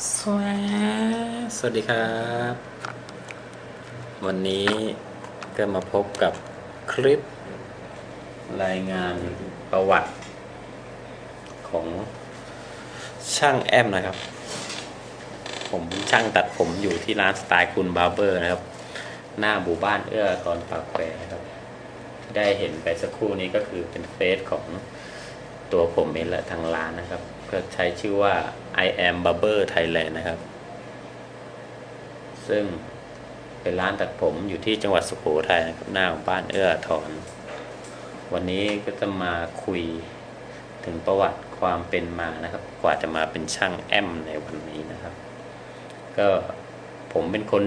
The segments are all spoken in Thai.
สวัสดีครับ วันนี้ก็มาพบกับคลิป รายงานประวัติของช่างแอมนะครับ ผมช่างตัดผมอยู่ที่ร้านสไตล์คุณบาร์เบอร์นะครับ หน้าหมู่บ้านเอื้อตอนปากแควนะครับ ได้เห็นไปสักครู่นี้ก็คือเป็นเฟซของตัวผมเองและทางร้านนะครับก็ใช้ชื่อว่า I am barber Thailand นะครับ ซึ่งเป็นร้านตัดผมอยู่ที่จังหวัดสุโขทัยนะครับหน้าของบ้านเอื้ออาทรวันนี้ก็จะมาคุยถึงประวัติความเป็นมานะครับ กว่าจะมาเป็นช่างแอมในวันนี้นะครับ ก็ผมเป็นคน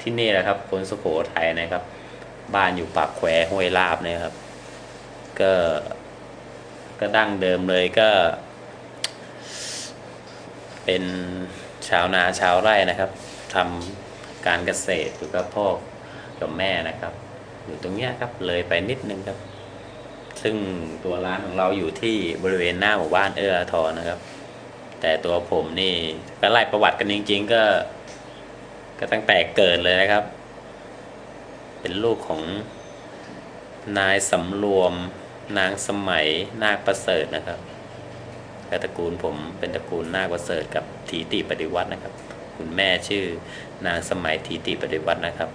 ที่นี่แหละครับคนสุโขทัยนะครับ บ้านอยู่ปากแควห้วยลาบนะครับ ก็ก็ดั้งเดิมเลยก็ เป็นชาวนาชาวไร่นะครับทำการเกษตรอยู่กับพ่อกับแม่นะครับ อยู่ตรงเนี้ยครับเลยไปนิดนึงครับ ซึ่งตัวร้านของเราอยู่ที่บริเวณหน้าหมู่บ้านเอื้อทรนะครับ แต่ตัวผมนี่ก็ไล่ประวัติกันจริง ๆ ก็ ก็ตั้งแต่เกิดเลยนะครับ เป็นลูกของนายสำรวมนางสมัยนาคประเสริฐนะครับ ก็ตระกูลผมเป็นตระกูลนาคประเสริฐกับทีติปฏิวัตินะครับ คุณแม่ชื่อนางสมัยทีติปฏิวัตินะครับ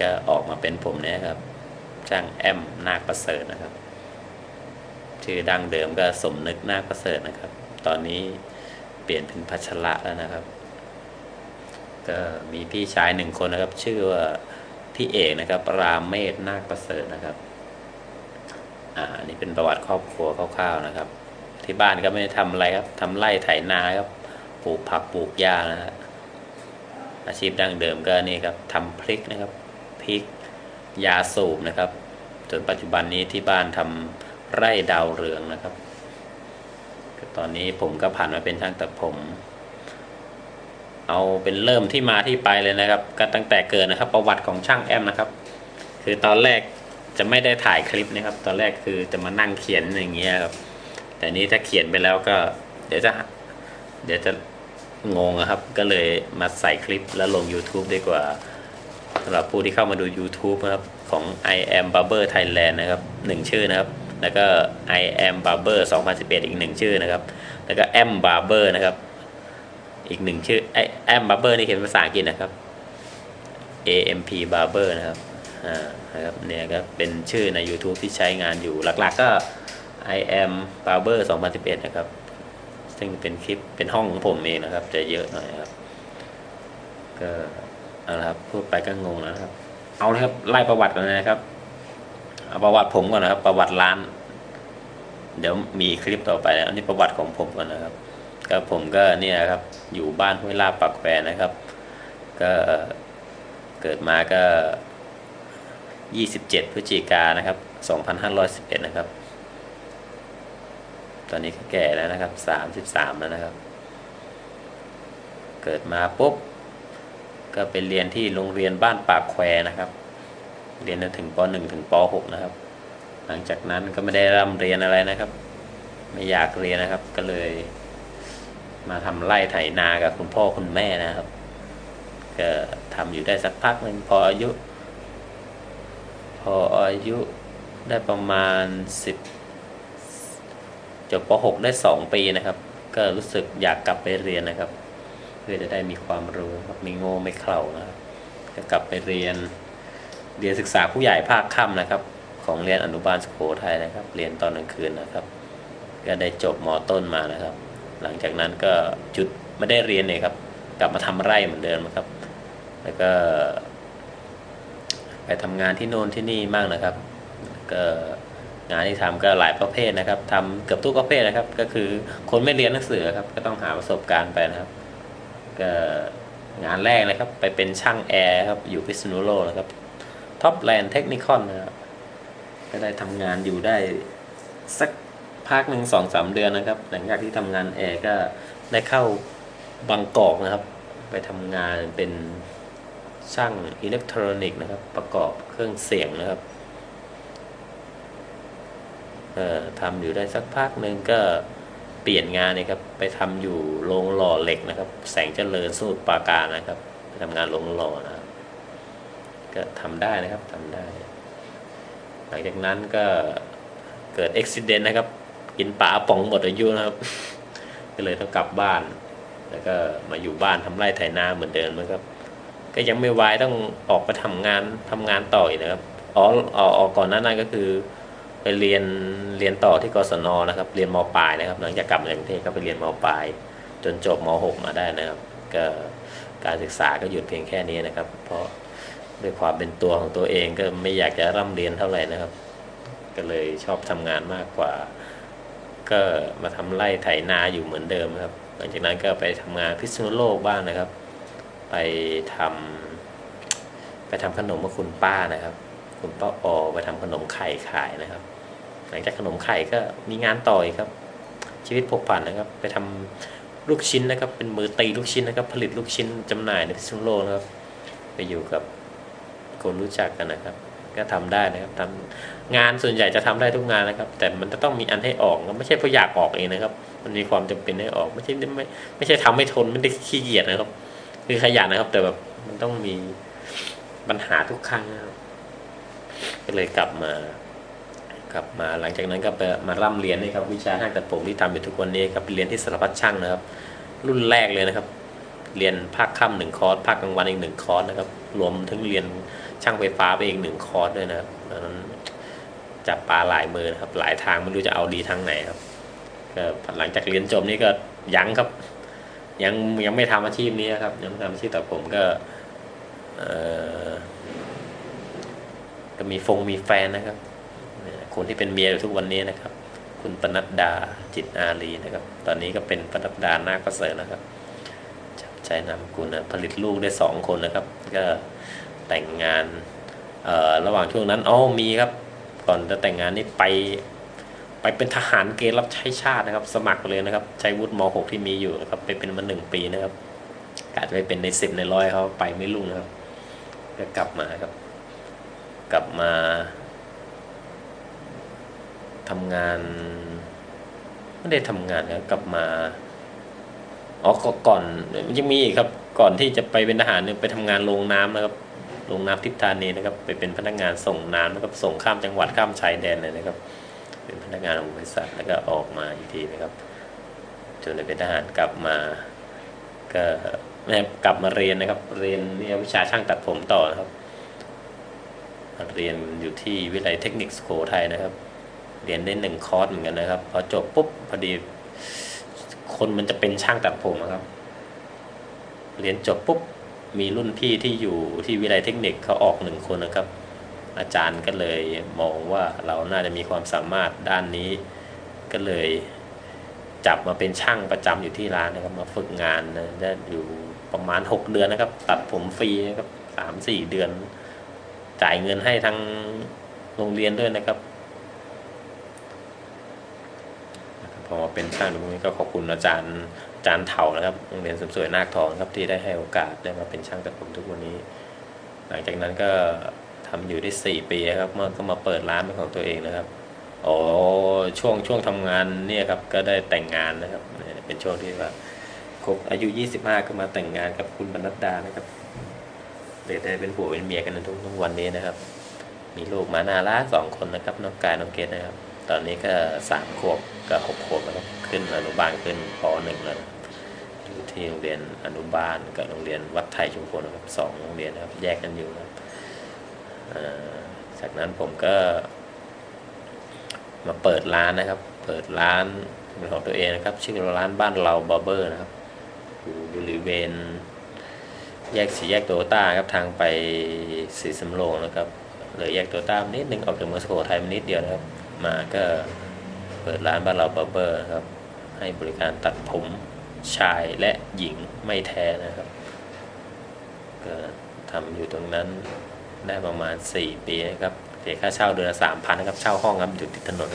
ก็ออกมาเป็นผมเนี่ยครับช่างแอมนาคประเสริฐนะครับ ชื่อดังเดิมก็สมนึกนาคประเสริฐนะครับ ตอนนี้เปลี่ยนเป็นพัชระแล้วนะครับ ก็มีพี่ชายหนึ่งคนนะครับ ชื่อว่าพี่เอกนะครับ รามเมศนาคประเสริฐนะครับ อ่าอันนี่เป็นประวัติครอบครัวคร่าวๆนะครับ ที่บ้านก็ไม่ได้ทำอะไรครับทำไร่ไถนาครับปลูกผักปลูกหญ้านะฮะอาชีพดั้งเดิมก็นี่ครับทำพริกนะครับพริกยาสูบนะครับจนปัจจุบันนี้ที่บ้านทำไร่ดาวเรืองนะครับ ตอนนี้ผมก็ผ่านมาเป็นช่างตัดผม เอาเป็นเริ่มที่มาที่ไปเลยนะครับ ก็ตั้งแต่เกิดนะครับ ประวัติของช่างแอมนะครับ คือตอนแรกจะไม่ได้ถ่ายคลิปนะครับ ตอนแรกคือจะมานั่งเขียนอย่างเงี้ยครับ แต่นี้ถ้าเขียนไปแล้วก็ เดี๋ยวจะ เดี๋ยวจะงงอะครับ ก็เลยมาใส่คลิปแล้วลง YouTube ดีกว่าสำหรับผู้ที่เข้ามาดู YouTube นะครับ ของ I am barber Thailand นะครับหนึ่งชื่อนะครับ แล้วก็ I am barber 2011 อีกหนึ่งชื่อนะครับ แล้วก็ M barber นะครับ อีกหนึ่งชื่อไอ M barber นี่เขียนภาษาอังกฤษนะครับ AMP barber นะครับ อ่า นะครับ เนี่ยก็เป็นชื่อใน YouTube ที่ใช้งานอยู่ หลักๆก็ I am barber 2011 นะครับ ซึ่งเป็นคลิปเป็นห้องของผมเองนะครับ จะเยอะหน่อยครับ ก็เอาละครับพูดไปก็งงแล้วนะครับ เอาเลยครับไล่ประวัติกันเลยนะครับ เอาประวัติผมก่อนนะครับ ประวัติร้าน เดี๋ยวมีคลิปต่อไปนะอันนี้ประวัติของผมก่อนนะครับ ก็ผมก็เนี่ยครับอยู่บ้านห้วยลาบปักแควนะครับ ก็เกิดมาก็ 27 พฤศจิกายนนะครับ 2511 นะครับ ตอนนี้ก็แก่แล้วนะครับ33แล้วนะครับ เกิดมาปุ๊บ ก็ไปเรียนที่โรงเรียนบ้านปากแควนะครับ เรียนจนถึงป .1 ถึงป .6 นะครับ หลังจากนั้นก็ไม่ได้ร่ำเรียนอะไรนะครับ ไม่อยากเรียนนะครับ ก็เลย มาทำไร่ไถนากับคุณพ่อคุณแม่นะครับ ก็ทำอยู่ได้สักพักหนึ่งพออายุ พออายุได้ประมาณสิบ จบป .6 ได้สองปีนะครับ ก็รู้สึกอยากกลับไปเรียนนะครับ เพื่อจะได้มีความรู้ครับไม่โง่ไม่เขลานะครับก็กลับไปเรียนเรียนศึกษาผู้ใหญ่ภาคค่ำนะครับ ของเรียนอนุบาลสุโขทัยนะครับ เรียนตอนกลางคืนนะครับ ก็ได้จบมต้นมานะครับ หลังจากนั้นก็จุดไม่ได้เรียนเลยครับ กลับมาทำไร่เหมือนเดิมนะครับ แล้วก็ ไปทำงานที่โน่นที่นี่บ้างนะครับก็ งานที่ทำก็หลายประเภทนะครับทำเกือบทุกประเภทนะครับ ก็คือคนไม่เรียนหนังสือครับ ก็ต้องหาประสบการณ์ไปนะครับก็งานแรกนะครับ ไปเป็นช่างแอร์ครับอยู่พิษณุโลกนะครับท็อปแลนด์เทคนิคอนนะครับก็ได้ทำงานอยู่ได้สักพักหนึ่งสองสามเดือนนะครับ หลังจากที่ทำงานแอร์ก็ได้เข้าบางกอกนะครับ ไปทำงานเป็นช่างอิเล็กทรอนิกส์นะครับ ประกอบเครื่องเสียงนะครับ ทำอยู่ได้สักพักหนึ่งก็เปลี่ยนงานนี่ยครับไปทำอยู่โรงหล่อเหล็กนะครับ แสงเจริญสมุทรปราการนะครับไปทำงานโรงหล่อนะครับ ก็ทำได้นะครับทำได้ หลังจากนั้นก็เกิดอุบิเหตุนะครับ กินปลาป๋องหมดอายุนะครับ ก็เลยต้องกลับบ้าน แล้วก็มาอยู่บ้านทำไร่ไถนาเหมือนเดิมนะครับ ก็ยังไม่วายต้องออกไปทำงานทำงานต่ออีกนะครับอ๋ออ๋ออ๋อก่อนหน้านั้นก็คือ ไปเรียนเรียนต่อที่กศนนะครับ เรียนมปลายนะครับ หลังจากกลับมาจากกรุงเทพก็ไปเรียนมปลาย จนจบมหกมาได้นะครับ ก็การศึกษาก็หยุดเพียงแค่นี้นะครับ เพราะด้วยความเป็นตัวของตัวเองก็ไม่อยากจะร่ำเรียนเท่าไหร่นะครับ ก็เลยชอบทำงานมากกว่า ก็มาทำไร่ไถนาอยู่เหมือนเดิมครับ หลังจากนั้นก็ไปทำงานพิษณุโลกบ้างนะครับ ไปทำไปทำขนมกับคุณป้านะครับ คุณป้าออไปทำขนมไข่ขายนะครับ หลังจากขนมไข่ก็มีงานต่ออีกครับ ชีวิตผกผันนะครับ ไปทำลูกชิ้นนะครับ เป็นมือตีลูกชิ้นนะครับ ผลิตลูกชิ้นจำหน่ายในพิษณุโลกนะครับ ไปอยู่กับคนรู้จักกันนะครับ ก็ทำได้นะครับทำงานส่วนใหญ่จะทำได้ทุกงานนะครับ แต่มันจะต้องมีอันให้ออกไม่ใช่เพราะอยากออกเองนะครับ มันมีความจำเป็นให้ออกไม่ใช่ไม่ไม่ใช่ทำให้ทนไม่ได้ขี้เกียจนะครับ คือขยันนะครับ แต่แบบมันต้องมีปัญหาทุกครั้งนะครับ ก็เลยกลับมากลับมาหลังจากนั้นก็ไปมาร่ำเรียนนี่ครับวิชาช่างตัดผมที่ทำอยู่ทุกวันนี้ครับเรียนที่สารพัดช่างนะครับ รุ่นแรกเลยนะครับ เรียนภาคค่ำหนึ่งคอร์สภาคกลางวันอีกหนึ่งคอร์สนะครับรวมถึงเรียนช่างไฟฟ้าไปอีกหนึ่งคอร์สด้วยนะครับนั้นจับปลาหลายมือนะครับ หลายทางไม่รู้จะเอาดีทางไหนครับก็หลังจากเรียนจบนี่ก็ยั้งครับ ยังยังไม่ทำอาชีพนี้ครับยังไม่ทำอาชีพแตัดผมก็เอ่อ ก็มีฟงมีแฟนนะครับคนที่เป็นเมียอยู่ทุกวันนี้นะครับ คุณปนัดดาจิตอารีนะครับ ตอนนี้ก็เป็นปนัดดานาคประเสริฐนะครับจับใจนำกุลนะผลิตลูกได้สองคนนะครับ ก็แต่งงานระหว่างช่วงนั้นอ๋อมีครับ ก่อนจะแต่งงานนี่ไปไปเป็นทหารเกณฑ์รับใช้ชาตินะครับ สมัครเลยนะครับ ใช้วุฒิม .6 ที่มีอยู่นะครับไปเป็นมาหนึ่งปีนะครับกาจะไปเป็นในสิบในร้อยเขาไปไม่รุ่งนะครับ ก็กลับมาครับ กลับมาทำงานไม่ได้ทำงานครับกลับมาอ๋อก่อนมันยังมีอีกครับ ก่อนที่จะไปเป็นทหารเนี่ยไปทำงานโรงน้ำนะครับโรงน้ำทิพธานีนะครับ ไปเป็นพนักงานส่งน้ำนะครับส่งข้ามจังหวัดข้ามชายแดนเลยนะครับ เป็นพนักงานของบริษัทแล้วก็ออกมาอีกทีนะครับ จนได้เป็นทหารกลับมาก็นะครับกลับมาเรียนนะครับ เรียนวิชาช่างตัดผมต่อนะครับ เรียนอยู่ที่วิทยาลัยเทคนิคสุโขทัยนะครับ เรียนได้หนึ่งคอร์สเหมือนกันนะครับ พอจบปุ๊บพอดี คนมันจะเป็นช่างตัดผมอะครับ เรียนจบปุ๊บมีรุ่นพี่ที่อยู่ที่วิทยาลัยเทคนิคเขาออกหนึ่งคนนะครับ อาจารย์ก็เลยมองว่าเราน่าจะมีความสามารถด้านนี้ ก็เลยจับมาเป็นช่างประจำอยู่ที่ร้านนะครับ มาฝึกงานนะได้อยู่ประมาณ 6 เดือนนะครับ ตัดผมฟรีนะครับสามสี่เดือน จ่ายเงินให้ทางโรงเรียนด้วยนะครับพอมาเป็นช่างตรงนี้ก็ขอบคุณอาจารย์อาจารย์เถานะครับโรงเรียนสมสวยนาคทองครับที่ได้ให้โอกาสได้มาเป็นช่างตัดผมทุกวันนี้ หลังจากนั้นก็ทำอยู่ได้สี่ปีครับเมื่อก็มาเปิดร้านเป็นของตัวเองนะครับอ๋อช่วงช่วงทำงานเนี่ยครับก็ได้แต่งงานนะครับเป็นช่วงที่ว่าครบอายุ 25 ก็มาแต่งงานกับคุณบรรณดานะครับ เลยได้เป็นผัวเป็นเมียกันทุกทุกวันนี้นะครับ มีลูกมานารักสองคนนะครับน้องกายน้องเกดนะครับ ตอนนี้ก็สามขวบกับหกขวบแล้วขึ้นอนุบาลขึ้นปหนึ่งแล้วอยู่ที่โรงเรียนอนุบาลกับโรงเรียนวัดไทยชุมพลนะครับสองโรงเรียนนะครับแยกกันอยู่นะครับจากนั้นผมก็ มาเปิดร้านนะครับ เปิดร้านเป็นของตัวเองนะครับ ชื่อร้านบ้านเราบาร์เบอร์นะครับอยู่บริเวณ แยกสีแยกโตโยต้าครับทางไปสีสำโรงนะครับเลยแยกโตโยต้ามนิดนึงออกจากเมืองสุโขทัยมานิดเดียวนะครับ มาก็เปิดร้านบ้านเราบาร์เบอร์นะครับ ให้บริการตัดผมชายและหญิงไม่แท้นะครับก็ทำอยู่ตรงนั้นได้ประมาณ 4 ปีนะครับเสียค่าเช่าเดือนละสามพันนะครับ เช่าห้องครับอยู่ติดถนน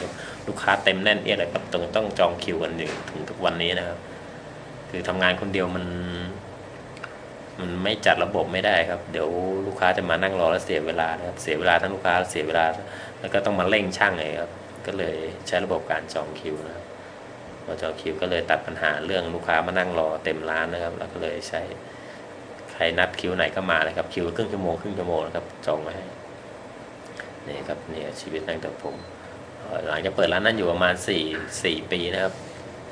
ลูกค้าเต็มแน่นเอียดเลยครับต้องต้องจองคิวกันอยู่ถึงทุกวันนี้นะครับ คือทำงานคนเดียวมัน มันไม่จัดระบบไม่ได้ครับ เดี๋ยวลูกค้าจะมานั่งรอแล้วเสียเวลานะครับเสียเวลาทั้งลูกค้าเสียเวลา แล้วก็ต้องมาเร่งช่างเลยครับ ก็เลยใช้ระบบการจองคิวนะครับพอจองคิวก็เลยตัดปัญหาเรื่องลูกค้ามานั่งรอเต็มร้านนะครับเราก็เลยใช้ใครนัดคิวไหนก็มาเลยครับคิวครึ่งชั่วโมงครึ่งชั่วโมงนะครับจองไว้ให้นี่ครับนี่ชีวิตนั่งแตัดผมหลังจากเปิดร้านนั้นอยู่ประมาณสี่สี่ปีนะครับ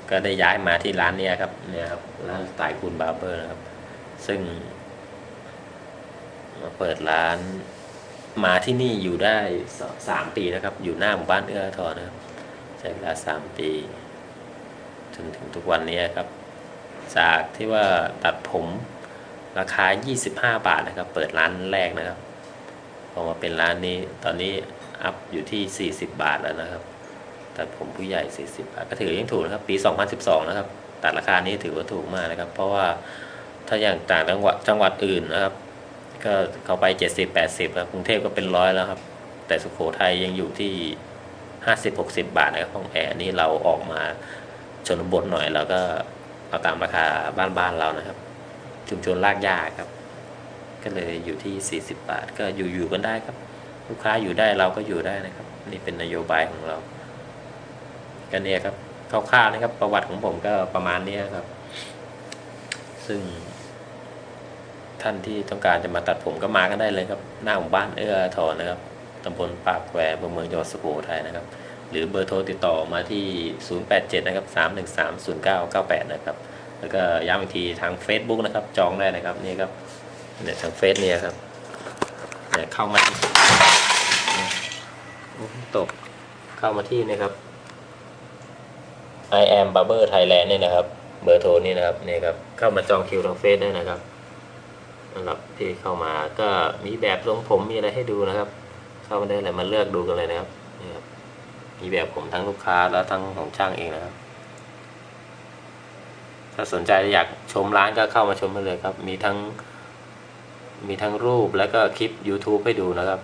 ก็ได้ย้ายมาที่ร้านนี้ครับเนี่ยครับร้านสไตล์คุณบาร์เบอร์นะครับ ซึ่ง มาเปิดร้านมาที่นี่อยู่ได้สามปีนะครับ อยู่หน้าหมู่บ้านเอื้อทรนะครับใช้เวลาสามปี จนถึงทุกวันนี้ครับ จากที่ว่าตัดผมราคา 25 บาทนะครับ เปิดร้านแรกนะครับพอมาเป็นร้านนี้ตอนนี้อัพอยู่ที่ 40 บาทแล้วนะครับ ตัดผมผู้ใหญ่ 40 บาท ก็ถือยังถูกนะครับ ปี 2012 นะครับ ตัดราคานี้ถือว่าถูกมากนะครับ เพราะว่า ถ้าอย่างต่างจังหวัดจังหวัดอื่นนะครับ ก็เข้าไป 70 80ครับกรุงเทพก็เป็นร้อยแล้วครับ แต่สุโขทัยยังอยู่ที่ 50 60 บาทนะครับห้องแอร์นี่เราออกมาชนบทหน่อยเราก็เอาตามราคาบ้านๆเรานะครับ ชุมชนลากยาครับ ก็เลยอยู่ที่ 40 บาท ก็อยู่อยู่กันได้ครับ ลูกค้าอยู่ได้เราก็อยู่ได้นะครับ นี่เป็นนโยบายของเราก็เนี่ยครับคร่าวๆนะครับ ประวัติของผมก็ประมาณนี้ครับ ซึ่ง ท่านที่ต้องการจะมาตัดผมก็มากันได้เลยครับ หน้าหมู่บ้านเอื้อทรนะครับตำบลปากแควอำเภอเมืองจังหวัดสุโขทัยนะครับ หรือเบอร์โทรติดต่อมาที่ 087 นะครับ 313 0998 นะครับ แล้วก็ย้ำอีกทีทาง Facebook นะครับ จองได้นะครับนี่ครับเนี่ยทางเฟซเนี่ยครับเนี่ยเข้ามาตกเข้ามาที่นะครับ I am barber Thailand เนี่ยนะครับ เบอร์โทรนี่นะครับนี่ครับ เข้ามาจองคิวทางเฟซได้นะครับ สำหรับที่เข้ามาก็มีแบบทรงผมมีอะไรให้ดูนะครับ เข้ามาได้เลยมาเลือกดูกันเลยนะครับนี่ครับมีแบบผมทั้งลูกค้าแล้วทั้งของช่างเองนะครับ ถ้าสนใจอยากชมร้านก็เข้ามาชมได้เลยครับ มีทั้งมีทั้งรูปแล้วก็คลิป YouTube ให้ดูนะครับ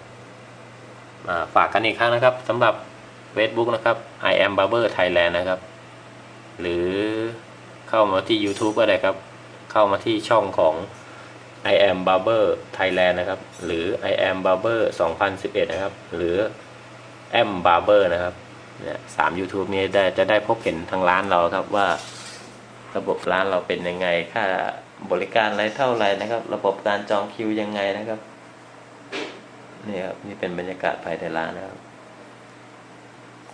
าฝากกันอีกครั้งนะครับสำหรับ Facebook นะครับ I am barber Thailand นะครับ หรือเข้ามาที่ YouTube ก็ได้ครับ เข้ามาที่ช่องของ I am barber Thailand นะครับ หรือ I am barber 2011 นะครับ หรือ M barber นะครับเนี่ยสาม YouTube นี้ได้จะได้พบเห็นทางร้านเราครับว่า ระบบร้านเราเป็นยังไง ค่าบริการอะไรเท่าไรนะครับ ระบบการจองคิวยังไงนะครับนี่ครับนี่เป็นบรรยากาศภายในร้านนะครับ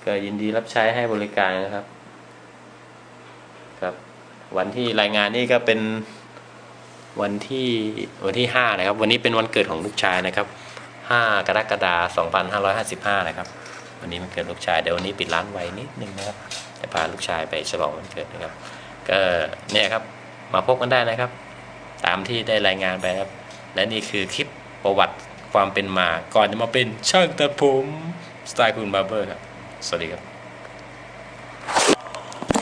ก็ยินดีรับใช้ให้บริการนะครับ ครับ วันที่รายงานนี่ก็เป็น วันที่วันที่ห้านะครับ วันนี้เป็นวันเกิดของลูกชายนะครับห้ากรกฎาคม2555 นะครับ วันนี้มันเกิดลูกชายเดี๋ยววันนี้ปิดร้านไวนิดนึงนะครับจะพาลูกชายไปฉลองวันเกิดนะครับ ก็เนี่ยครับมาพบกันได้นะครับ ตามที่ได้รายงานไปครับ และนี่คือคลิปประวัติความเป็นมา ก่อนจะมาเป็นช่างตัดผมสไตล์คุณบาร์เบอร์ครับ สวัสดีครับ